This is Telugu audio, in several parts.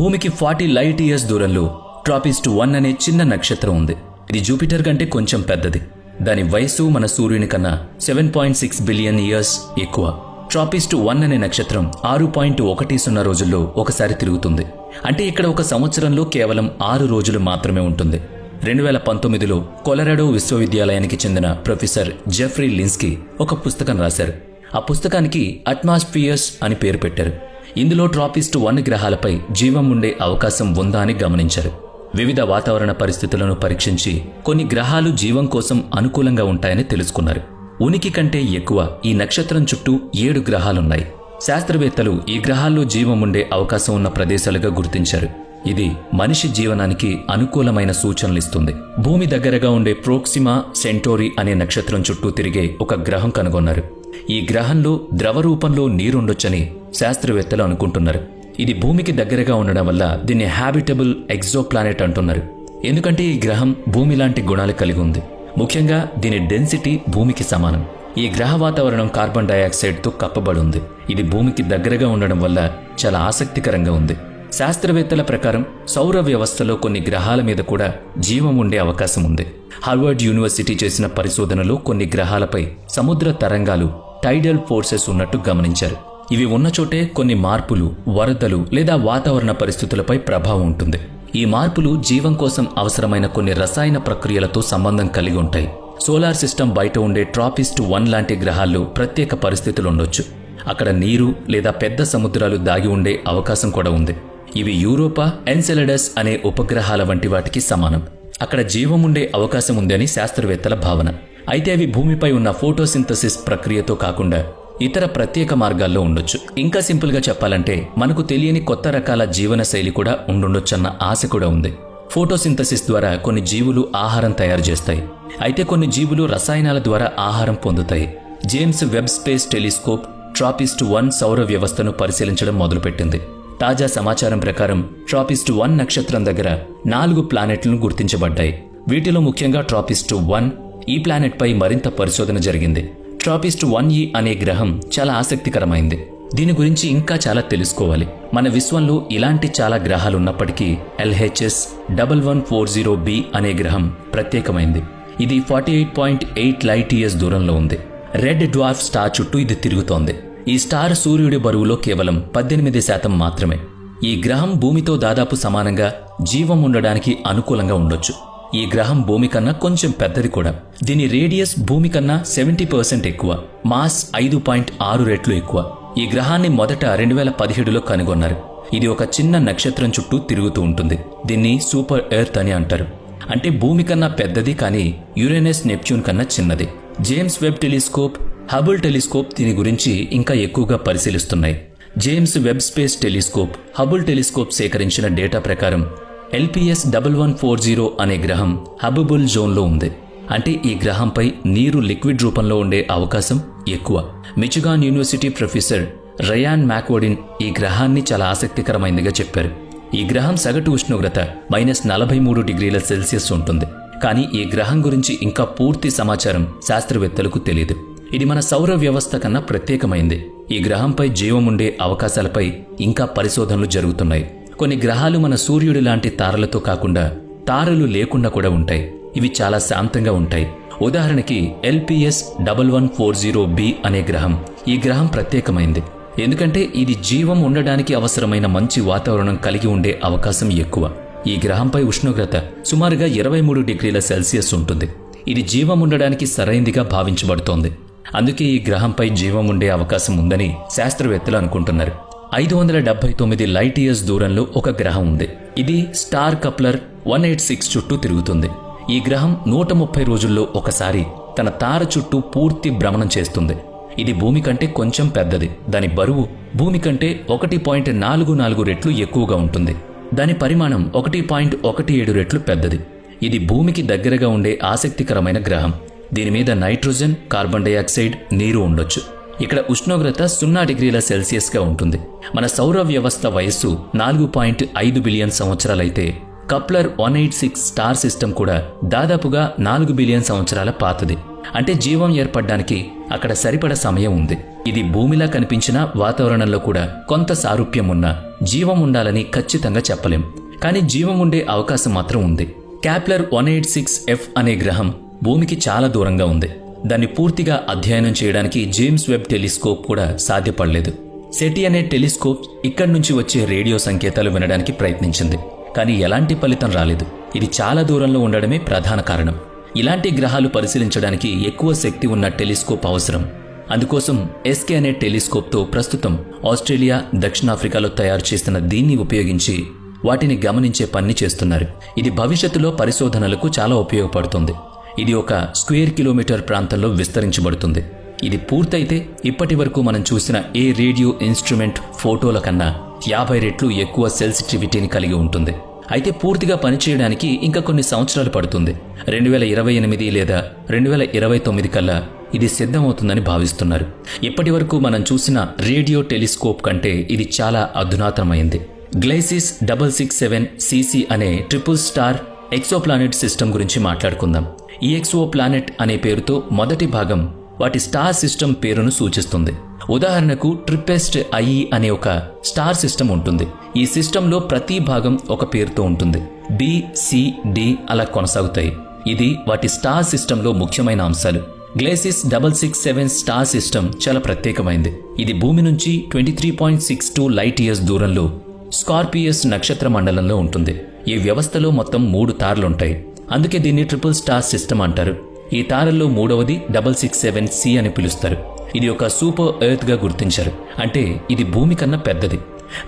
భూమికి ఫార్టీ లైట్ ఇయర్స్ దూరంలో ట్రాపిస్ట్ వన్ అనే చిన్న నక్షత్రం ఉంది. ఇది జూపిటర్ కంటే కొంచెం పెద్దది. దాని వయస్సు మన సూర్యుని కన్నా seven point six billion years ఎక్కువ. ట్రాపిస్ట్ వన్ అనే నక్షత్రం ఆరు పాయింట్ ఒకటి సున్నా రోజుల్లో ఒకసారి తిరుగుతుంది. అంటే ఇక్కడ ఒక సంవత్సరంలో కేవలం ఆరు రోజులు మాత్రమే ఉంటుంది. రెండు వేల పంతొమ్మిదిలో కొలరాడో విశ్వవిద్యాలయానికి చెందిన ప్రొఫెసర్ జెఫ్రీ లిన్స్కీ ఒక పుస్తకం రాశారు. ఆ పుస్తకానికి అట్మాస్ఫియర్స్ అని పేరు పెట్టారు. ఇందులో ట్రాపిస్ట్ వన్ గ్రహాలపై జీవం ఉండే అవకాశం ఉందా అని గమనించారు. వివిధ వాతావరణ పరిస్థితులను పరీక్షించి కొన్ని గ్రహాలు జీవం కోసం అనుకూలంగా ఉంటాయని తెలుసుకున్నారు. ఉనికి కంటే ఎక్కువ ఈ నక్షత్రం చుట్టూ ఏడు గ్రహాలున్నాయి. శాస్త్రవేత్తలు ఈ గ్రహాల్లో జీవం ఉండే అవకాశం ఉన్న ప్రదేశాలుగా గుర్తించారు. ఇది మనిషి జీవనానికి అనుకూలమైన సూచనలిస్తుంది. భూమి దగ్గరగా ఉండే ప్రోక్సిమా సెంటోరీ అనే నక్షత్రం చుట్టూ తిరిగే ఒక గ్రహం కనుగొన్నారు. ఈ గ్రహంలో ద్రవ రూపంలో నీరుండొచ్చని శాస్త్రవేత్తలు అనుకుంటున్నారు. ఇది భూమికి దగ్గరగా ఉండడం వల్ల దీన్ని హ్యాబిటబుల్ ఎగ్జోప్లానెట్ అంటున్నారు. ఎందుకంటే ఈ గ్రహం భూమి లాంటి గుణాలు కలిగి ఉంది. ముఖ్యంగా దీని డెన్సిటీ భూమికి సమానం. ఈ గ్రహ వాతావరణం కార్బన్ డయాక్సైడ్తో కప్పబడి ఉంది. ఇది భూమికి దగ్గరగా ఉండడం వల్ల చాలా ఆసక్తికరంగా ఉంది. శాస్త్రవేత్తల ప్రకారం సౌర వ్యవస్థలో కొన్ని గ్రహాల మీద కూడా జీవం ఉండే అవకాశం ఉంది. హార్వర్డ్ యూనివర్సిటీ చేసిన పరిశోధనలో కొన్ని గ్రహాలపై సముద్ర తరంగాలు టైడల్ ఫోర్సెస్ ఉన్నట్టు గమనించారు. ఇవి ఉన్న చోటే కొన్ని మార్పులు వరదలు లేదా వాతావరణ పరిస్థితులపై ప్రభావం ఉంటుంది. ఈ మార్పులు జీవం కోసం అవసరమైన కొన్ని రసాయన ప్రక్రియలతో సంబంధం కలిగి ఉంటాయి. సోలార్ సిస్టమ్ బయట ఉండే ట్రాపిస్ట్ వన్ లాంటి గ్రహాల్లో ప్రత్యేక పరిస్థితులు ఉండొచ్చు. అక్కడ నీరు లేదా పెద్ద సముద్రాలు దాగి ఉండే అవకాశం కూడా ఉంది. ఇవి యూరోపా ఎన్సెలడస్ అనే ఉపగ్రహాల వంటి వాటికి సమానం. అక్కడ జీవం ఉండే అవకాశం ఉందని శాస్త్రవేత్తల భావన. అయితే అవి భూమిపై ఉన్న ఫోటోసింథసిస్ ప్రక్రియతో కాకుండా ఇతర ప్రత్యేక మార్గాల్లో ఉండొచ్చు. ఇంకా సింపుల్గా చెప్పాలంటే మనకు తెలియని కొత్త రకాల జీవన శైలి కూడా ఉండుండొచ్చన్న ఆశ కూడా ఉంది. ఫోటోసింథసిస్ ద్వారా కొన్ని జీవులు ఆహారం తయారు చేస్తాయి. అయితే కొన్ని జీవులు రసాయనాల ద్వారా ఆహారం పొందుతాయి. James Webb space telescope TRAPPIST one సౌర వ్యవస్థను పరిశీలించడం మొదలుపెట్టింది. తాజా సమాచారం ప్రకారం ట్రాపిస్ట్ వన్ నక్షత్రం దగ్గర నాలుగు ప్లానెట్లను గుర్తించబడ్డాయి. వీటిలో ముఖ్యంగా ట్రాపిస్ట్ వన్ ఈ ప్లానెట్పై మరింత పరిశోధన జరిగింది. ట్రాపిస్ట్ వన్ ఈ అనే గ్రహం చాలా ఆసక్తికరమైంది. దీని గురించి ఇంకా చాలా తెలుసుకోవాలి. మన విశ్వంలో ఇలాంటి చాలా గ్రహాలు ఉన్నప్పటికీ LHS double one four zero B అనే గ్రహం ప్రత్యేకమైంది. ఇది forty eight point eight light years దూరంలో ఉంది. రెడ్ డ్వార్ఫ్ స్టార్ చుట్టూ ఇది తిరుగుతోంది. ఈ స్టార్ సూర్యుడి బరువులో కేవలం పద్దెనిమిది శాతం మాత్రమే. ఈ గ్రహం భూమితో దాదాపు సమానంగా జీవం ఉండడానికి అనుకూలంగా ఉండొచ్చు. ఈ గ్రహం భూమి కన్నా కొంచెం పెద్దది కూడా. దీని రేడియస్ భూమి కన్నా సెవెంటీ పర్సెంట్ ఎక్కువ. మాస్ ఐదు పాయింట్ ఆరు రెట్లు ఎక్కువ. ఈ గ్రహాన్ని మొదట రెండు వేల పదిహేడులో కనుగొన్నారు. ఇది ఒక చిన్న నక్షత్రం చుట్టూ తిరుగుతూ ఉంటుంది. దీన్ని సూపర్ ఎర్త్ అని అంటారు. అంటే భూమి కన్నా పెద్దది కానీ యురేనస్ నెప్ట్యూన్ కన్నా చిన్నది. James Webb telescope Hubble telescope దీని గురించి ఇంకా ఎక్కువగా పరిశీలిస్తున్నాయి. James Webb space telescope Hubble telescope సేకరించిన డేటా ప్రకారం LPS double one four zero అనే గ్రహం హబబుల్ జోన్లో ఉంది. అంటే ఈ గ్రహంపై నీరు లిక్విడ్ రూపంలో ఉండే అవకాశం ఎక్కువ. మిచిగాన్ యూనివర్సిటీ ప్రొఫెసర్ రయాన్ మ్యాక్వోడిన్ ఈ గ్రహాన్ని చాలా ఆసక్తికరమైనదిగా చెప్పారు. ఈ గ్రహం సగటు ఉష్ణోగ్రత మైనస్ నలభై మూడు డిగ్రీల సెల్సియస్ ఉంటుంది. కానీ ఈ గ్రహం గురించి ఇంకా పూర్తి సమాచారం శాస్త్రవేత్తలకు తెలియదు ఇది మన సౌర వ్యవస్థ కన్నా ప్రత్యేకమైంది. ఈ గ్రహంపై జీవం ఉండే అవకాశాలపై ఇంకా పరిశోధనలు జరుగుతున్నాయి. కొన్ని గ్రహాలు మన సూర్యుడి లాంటి తారలతో కాకుండా తారలు లేకుండా కూడా ఉంటాయి. ఇవి చాలా శాంతంగా ఉంటాయి. ఉదాహరణకి LPS double one four zero B అనే గ్రహం ఈ గ్రహం ప్రత్యేకమైంది. ఎందుకంటే ఇది జీవం ఉండడానికి అవసరమైన మంచి వాతావరణం కలిగి ఉండే అవకాశం ఎక్కువ. ఈ గ్రహంపై ఉష్ణోగ్రత సుమారుగా ఇరవై మూడు డిగ్రీల సెల్సియస్ ఉంటుంది. ఇది జీవం ఉండడానికి సరైందిగా భావించబడుతోంది. అందుకే ఈ గ్రహంపై జీవం ఉండే అవకాశం ఉందని శాస్త్రవేత్తలు అనుకుంటున్నారు. ఐదు వందల డెబ్బై తొమ్మిది లైట్ ఇయర్స్ దూరంలో ఒక గ్రహం ఉంది. ఇది star Kepler one eight six చుట్టూ తిరుగుతుంది. ఈ గ్రహం నూట ముప్పై రోజుల్లో ఒకసారి తన తార చుట్టూ పూర్తి భ్రమణం చేస్తుంది. ఇది భూమి కంటే కొంచెం పెద్దది. దాని బరువు భూమి కంటే ఒకటి పాయింట్ నాలుగు నాలుగు రెట్లు ఎక్కువగా ఉంటుంది. దాని పరిమాణం ఒకటి పాయింట్ ఒకటి ఏడు రెట్లు పెద్దది. ఇది భూమికి దగ్గరగా ఉండే ఆసక్తికరమైన గ్రహం. దీని మీద నైట్రోజన్ కార్బన్ డైఆక్సైడ్ నీరు ఉండొచ్చు. ఇక్కడ ఉష్ణోగ్రత సున్నా డిగ్రీల సెల్సియస్గా ఉంటుంది. మన సౌర వ్యవస్థ వయస్సు నాలుగు పాయింట్ ఐదు బిలియన్ సంవత్సరాలైతే Kepler one eight six star system కూడా దాదాపుగా నాలుగు బిలియన్ సంవత్సరాల పాతది. అంటే జీవం ఏర్పడడానికి అక్కడ సరిపడ సమయం ఉంది. ఇది భూమిలా కనిపించిన వాతావరణంలో కూడా కొంత సారూప్యం ఉన్న జీవం ఉండాలని ఖచ్చితంగా చెప్పలేం. కానీ జీవం ఉండే అవకాశం మాత్రం ఉంది. Kepler one eight six F అనే గ్రహం భూమికి చాలా దూరంగా ఉంది. దాన్ని పూర్తిగా అధ్యయనం చేయడానికి జేమ్స్ వెబ్ టెలిస్కోప్ కూడా సాధ్యపడలేదు. సెటి అనే టెలిస్కోప్ ఇక్కడి నుంచి వచ్చే రేడియో సంకేతాలు వినడానికి ప్రయత్నించింది. కానీ ఎలాంటి ఫలితం రాలేదు. ఇది చాలా దూరంలో ఉండడమే ప్రధాన కారణం. ఇలాంటి గ్రహాలు పరిశీలించడానికి ఎక్కువ శక్తి ఉన్న టెలిస్కోప్ అవసరం. అందుకోసం ఎస్కే అనే టెలిస్కోప్తో ప్రస్తుతం ఆస్ట్రేలియా దక్షిణాఫ్రికాలో తయారు చేస్తున్న దీన్ని ఉపయోగించి వాటిని గమనించే పని చేస్తున్నారు. ఇది భవిష్యత్తులో పరిశోధనలకు చాలా ఉపయోగపడుతుంది. ఇది ఒక స్క్వేర్ కిలోమీటర్ ప్రాంతంలో విస్తరించబడుతుంది. ఇది పూర్తయితే ఇప్పటి వరకు మనం చూసిన ఏ రేడియో ఇన్స్ట్రుమెంట్ ఫోటోల కన్నా యాభై రెట్లు ఎక్కువ సెన్సిటివిటీని కలిగి ఉంటుంది. అయితే పూర్తిగా పనిచేయడానికి ఇంకా కొన్ని సంవత్సరాలు పడుతుంది. రెండు వేల ఇరవై ఎనిమిది లేదా రెండు వేల ఇరవై తొమ్మిది కల్లా ఇది సిద్ధమవుతుందని భావిస్తున్నారు. ఇప్పటి వరకు మనం చూసిన రేడియో టెలిస్కోప్ కంటే ఇది చాలా అధునాతనమైంది. Gliese double six seven C C అనే ట్రిపుల్ స్టార్ ఎక్సోప్లానెట్ సిస్టమ్ గురించి మాట్లాడుకుందాం. ఈ ప్లానెట్ అనే పేరుతో మొదటి భాగం వాటి స్టార్ సిస్టమ్ పేరును సూచిస్తుంది. ఉదాహరణకు ట్రిపెస్ట్ ఐఈ అనే ఒక స్టార్ సిస్టమ్ ఉంటుంది. ఈ సిస్టంలో ప్రతి భాగం ఒక పేరుతో ఉంటుంది. బి సి డి అలా కొనసాగుతాయి. ఇది వాటి స్టార్ సిస్టంలో ముఖ్యమైన అంశాలు. Gliese double six seven star system చాలా ప్రత్యేకమైంది. ఇది భూమి నుంచి twenty three point six two light years దూరంలో స్కార్పియస్ నక్షత్ర మండలంలో ఉంటుంది. ఈ వ్యవస్థలో మొత్తం మూడు తారలుంటాయి. అందుకే దీన్ని ట్రిపుల్ స్టార్ సిస్టమ్ అంటారు. ఈ తారల్లో మూడవది డబల్ సిక్స్ సెవెన్ సి అని పిలుస్తారు. ఇది ఒక సూపర్ ఎర్త్గా గుర్తించారు. అంటే ఇది భూమి కన్నా పెద్దది.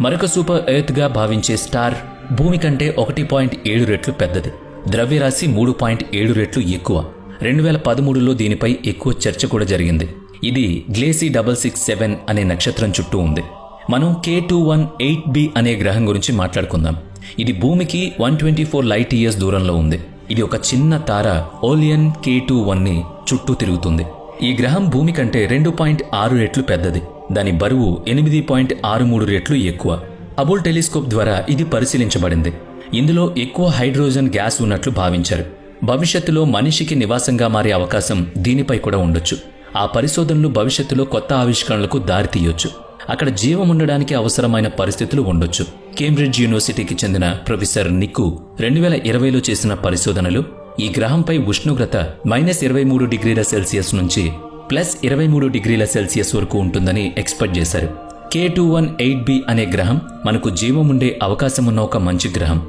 మరొక సూపర్ ఎర్త్గా భావించే స్టార్ భూమి కంటే ఒకటి పాయింట్ ఏడు రెట్లు పెద్దది. ద్రవ్యరాశి మూడు పాయింట్ ఏడు రెట్లు ఎక్కువ. రెండు వేల పదమూడులో దీనిపై ఎక్కువ చర్చ కూడా జరిగింది. ఇది గ్లేసీ డబల్ సిక్స్ సెవెన్ అనే నక్షత్రం చుట్టూ ఉంది. మనం K two one eight B అనే గ్రహం గురించి మాట్లాడుకుందాం. ఇది భూమికి one twenty four light years దూరంలో ఉంది. ఇది ఒక చిన్న తార ఓలియన్ కే టూ వన్ని చుట్టూ తిరుగుతుంది. ఈ గ్రహం భూమి కంటే రెండు పాయింట్ ఆరు రెట్లు పెద్దది. దాని బరువు ఎనిమిది పాయింట్ ఆరు మూడు రెట్లు ఎక్కువ. అబుల్ టెలిస్కోప్ ద్వారా ఇది పరిశీలించబడింది. ఇందులో ఎక్కువ హైడ్రోజన్ గ్యాస్ ఉన్నట్లు భావించారు. భవిష్యత్తులో మనిషికి నివాసంగా మారే అవకాశం దీనిపై కూడా ఉండొచ్చు. ఆ పరిశోధనలు భవిష్యత్తులో కొత్త ఆవిష్కరణలకు దారితీయొచ్చు. అక్కడ జీవం ఉండడానికి అవసరమైన పరిస్థితులు ఉండొచ్చు. కేంబ్రిడ్జ్ యూనివర్సిటీకి చెందిన ప్రొఫెసర్ నిక్కు రెండు వేల ఇరవైలో చేసిన పరిశోధనలు ఈ గ్రహంపై ఉష్ణోగ్రత మైనస్ ఇరవై మూడు డిగ్రీల సెల్సియస్ నుంచి ప్లస్ ఇరవై మూడు డిగ్రీల సెల్సియస్ వరకు ఉంటుందని ఎక్స్పెక్ట్ చేశారు. K two one eight B అనే గ్రహం మనకు జీవం ఉండే అవకాశం ఉన్న ఒక మంచి గ్రహం.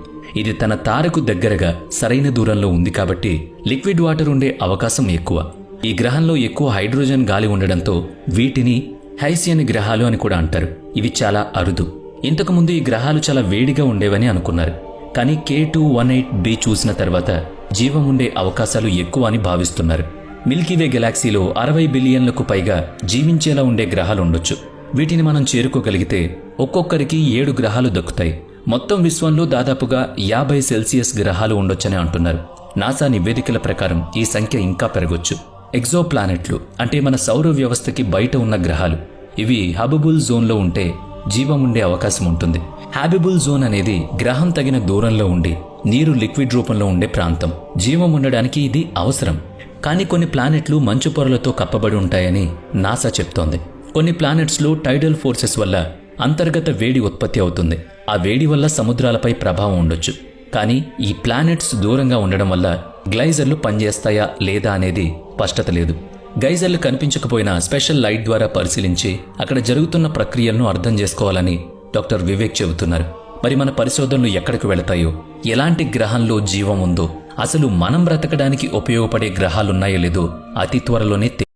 ఇది తన తారకు దగ్గరగా సరైన దూరంలో ఉంది కాబట్టి లిక్విడ్ వాటర్ ఉండే అవకాశం ఎక్కువ. ఈ గ్రహంలో ఎక్కువ హైడ్రోజన్ గాలి ఉండడంతో వీటిని హైసియన్ గ్రహాలు అని కూడా అంటారు. ఇవి చాలా అరుదు. ఇంతకుముందు ఈ గ్రహాలు చాలా వేడిగా ఉండేవని అనుకున్నారు. కానీ K two one eight B చూసిన తర్వాత జీవం ఉండే అవకాశాలు ఎక్కువ అని భావిస్తున్నారు. మిల్కీవే గెలాక్సీలో అరవై బిలియన్లకు పైగా జీవించేలా ఉండే గ్రహాలు ఉండొచ్చు. వీటిని మనం చేరుకోగలిగితే ఒక్కొక్కరికి ఏడు గ్రహాలు దక్కుతాయి. మొత్తం విశ్వంలో దాదాపుగా యాభై సెల్సియస్ గ్రహాలు ఉండొచ్చని అంటున్నారు. నాసా నివేదికల ప్రకారం ఈ సంఖ్య ఇంకా పెరగొచ్చు. ఎగ్జో ప్లానెట్లు అంటే మన సౌర వ్యవస్థకి బయట ఉన్న గ్రహాలు. ఇవి హబబుల్ జోన్లో ఉంటే జీవం ఉండే అవకాశం ఉంటుంది. హ్యాబిబుల్ జోన్ అనేది గ్రహం తగిన దూరంలో ఉండి నీరు లిక్విడ్ రూపంలో ఉండే ప్రాంతం. జీవం ఉండడానికి ఇది అవసరం. కానీ కొన్ని ప్లానెట్లు మంచు పొరలతో కప్పబడి ఉంటాయని నాసా చెప్తోంది. కొన్ని ప్లానెట్స్లో టైడల్ ఫోర్సెస్ వల్ల అంతర్గత వేడి ఉత్పత్తి అవుతుంది. ఆ వేడి వల్ల సముద్రాలపై ప్రభావం ఉండొచ్చు. కానీ ఈ ప్లానెట్స్ దూరంగా ఉండడం వల్ల గ్లైజర్లు పనిచేస్తాయా లేదా అనేది స్పష్టత లేదు. గైజర్లు కనిపించకపోయినా స్పెషల్ లైట్ ద్వారా పరిశీలించి అక్కడ జరుగుతున్న ప్రక్రియలను అర్థం చేసుకోవాలని డాక్టర్ వివేక్ చెబుతున్నారు. మరి మన పరిశోధనలు ఎక్కడికి వెళతాయో? ఎలాంటి గ్రహంలో జీవం ఉందో? అసలు మనం బ్రతకడానికి ఉపయోగపడే గ్రహాలున్నాయో లేదో అతి త్వరలోనే